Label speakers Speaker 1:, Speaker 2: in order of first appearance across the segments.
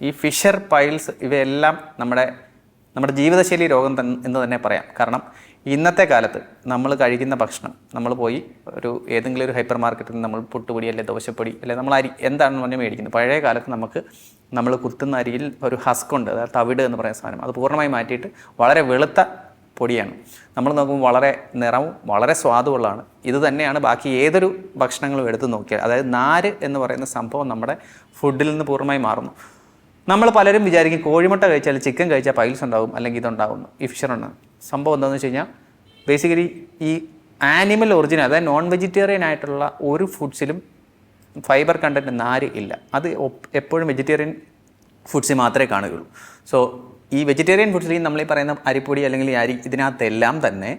Speaker 1: ഈ Fisher piles ഇവയെല്ലാം നമ്മുടെ നമ്മുടെ ജീവിതശൈലി രോഗം എന്ന് തന്നെ പറയാം. കാരണം ഇന്നത്തെ കാലത്ത് നമ്മൾ കഴിക്കുന്ന ഭക്ഷണം നമ്മൾ പോയി ഒരു ഏതെങ്കിലും ഒരു ഹൈപ്പർ മാർക്കറ്റിൽ നിന്ന് നമ്മൾ പുട്ടുപൊടി അല്ലെ ദോശപ്പൊടി അല്ലെ നമ്മൾ അരി എന്താണെന്ന് പറഞ്ഞാൽ മേടിക്കുന്നത് പഴയ കാലത്ത് നമുക്ക് നമ്മൾ കുത്തുന്ന അരിയിൽ ഒരു ഹസ്ക് ഉണ്ട് അതായത് തവിട് എന്ന് പറയുന്ന സാധനം. അത് പൂർണമായി മാറ്റിയിട്ട് വളരെ വെളുത്ത പൊടിയാണ്. നമ്മൾ നോക്കുമ്പോൾ വളരെ നിറവും വളരെ സ്വാദുള്ളതാണ്. ഇത് തന്നെയാണ് ബാക്കി ഏതൊരു ഭക്ഷണങ്ങളും എടുത്ത് നോക്കിയാൽ അതായത് നാര് എന്ന് പറയുന്ന സംഭവം നമ്മുടെ ഫുഡിൽ നിന്ന് പൂർണമായി മാറുന്നു. നമ്മൾ പലരും വിചാരിക്കും കോഴിമുട്ട കഴിച്ചാൽ ചിക്കൻ കഴിച്ചാൽ പൈൽസ് ഉണ്ടാവും അല്ലെങ്കിൽ ഇതുണ്ടാവും ഈ ഫിഷർ ഉണ്ടാകും സംഭവം എന്താണെന്ന് വെച്ച് കഴിഞ്ഞാൽ ബേസിക്കലി ഈ ആനിമൽ ഒറിജിനൽ അതായത് നോൺ വെജിറ്റേറിയൻ ആയിട്ടുള്ള ഒരു ഫുഡ്സിലും ഫൈബർ കണ്ടന്റ് നാര് ഇല്ല. അത് എപ്പോഴും വെജിറ്റേറിയൻ ഫുഡ്സിൽ മാത്രമേ കാണുകയുള്ളൂ. സോ ഈ വെജിറ്റേറിയൻ ഫുഡ്സിൽ നമ്മൾ ഈ പറയുന്ന അരിപ്പൊടി അല്ലെങ്കിൽ ഈ അരി ഇതിനകത്തെല്ലാം തന്നെ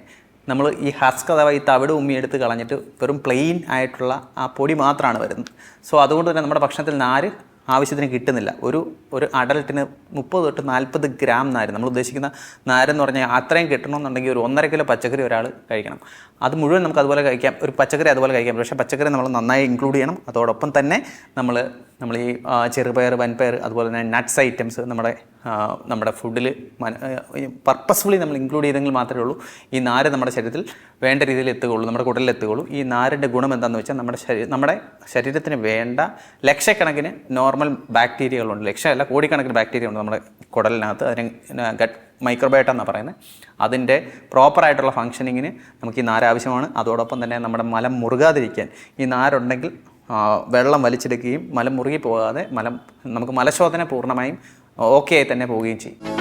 Speaker 1: നമ്മൾ ഈ ഹസ്ക് അഥവാ ഈ തവിട് ഉമ്മി എടുത്ത് കളഞ്ഞിട്ട് വെറും പ്ലെയിൻ ആയിട്ടുള്ള ആ പൊടി മാത്രമാണ് വരുന്നത്. സോ അതുകൊണ്ട് തന്നെ നമ്മുടെ ഭക്ഷണത്തിൽ നാര് ആവശ്യത്തിന് കിട്ടുന്നില്ല. ഒരു ഒരു അഡൽട്ടിന് മുപ്പത് തൊട്ട് നാൽപ്പത് ഗ്രാം നാര്. നമ്മൾ ഉദ്ദേശിക്കുന്ന നാരെന്ന് പറഞ്ഞാൽ അത്രയും കിട്ടണമെന്നുണ്ടെങ്കിൽ ഒരു ഒന്നര കിലോ പച്ചക്കറി ഒരാൾ കഴിക്കണം. അത് മുഴുവൻ നമുക്ക് അതുപോലെ കഴിക്കാം. ഒരു പച്ചക്കറി അതുപോലെ കഴിക്കാം. പക്ഷേ പച്ചക്കറി നമ്മൾ നന്നായി ഇൻക്ലൂഡ് ചെയ്യണം. അതോടൊപ്പം തന്നെ നമ്മൾ നമ്മൾ ഈ ചെറുപയർ വൻപയർ അതുപോലെ തന്നെ നട്ട്സ് ഐറ്റംസ് നമ്മുടെ നമ്മുടെ ഫുഡിൽ പർപ്പസ്ഫുള്ളി നമ്മൾ ഇൻക്ലൂഡ് ചെയ്തെങ്കിൽ മാത്രമേ ഉള്ളൂ. ഈ നാര് നമ്മുടെ ശരീരത്തിൽ വേണ്ട രീതിയിൽ എത്തുകയുള്ളൂ നമ്മുടെ കുടലിൽ എത്തുകയുള്ളൂ. ഈ നാരിന്റെ ഗുണം എന്താണെന്ന് വെച്ചാൽ നമ്മുടെ ശരീരം നമ്മുടെ ശരീരത്തിന് വേണ്ട ലക്ഷക്കണക്കിന് നോർമൽ ബാക്ടീരിയകളുണ്ട് ലക്ഷമല്ല കോടിക്കണക്കിന് ബാക്ടീരിയ ഉണ്ട് നമ്മുടെ കുടലിനകത്ത്. അതിന് ഗട്ട് മൈക്രോബയോട്ട എന്നാണ് പറയുന്നത്. അതിന്റെ പ്രോപ്പറായിട്ടുള്ള ഫങ്ഷനിങ്ങിന് നമുക്ക് ഈ നാരാവശ്യമാണ് അതോടൊപ്പം തന്നെ നമ്മുടെ മലം മുറുകാതിരിക്കാൻ ഈ നാരുണ്ടെങ്കിൽ വെള്ളം വലിച്ചെടുക്കുകയും മലം മുറുകി പോകാതെ മലം നമുക്ക് മലശോധന പൂർണമായും ഓക്കെ ആയി തന്നെ പോവുകയും ചെയ്യും.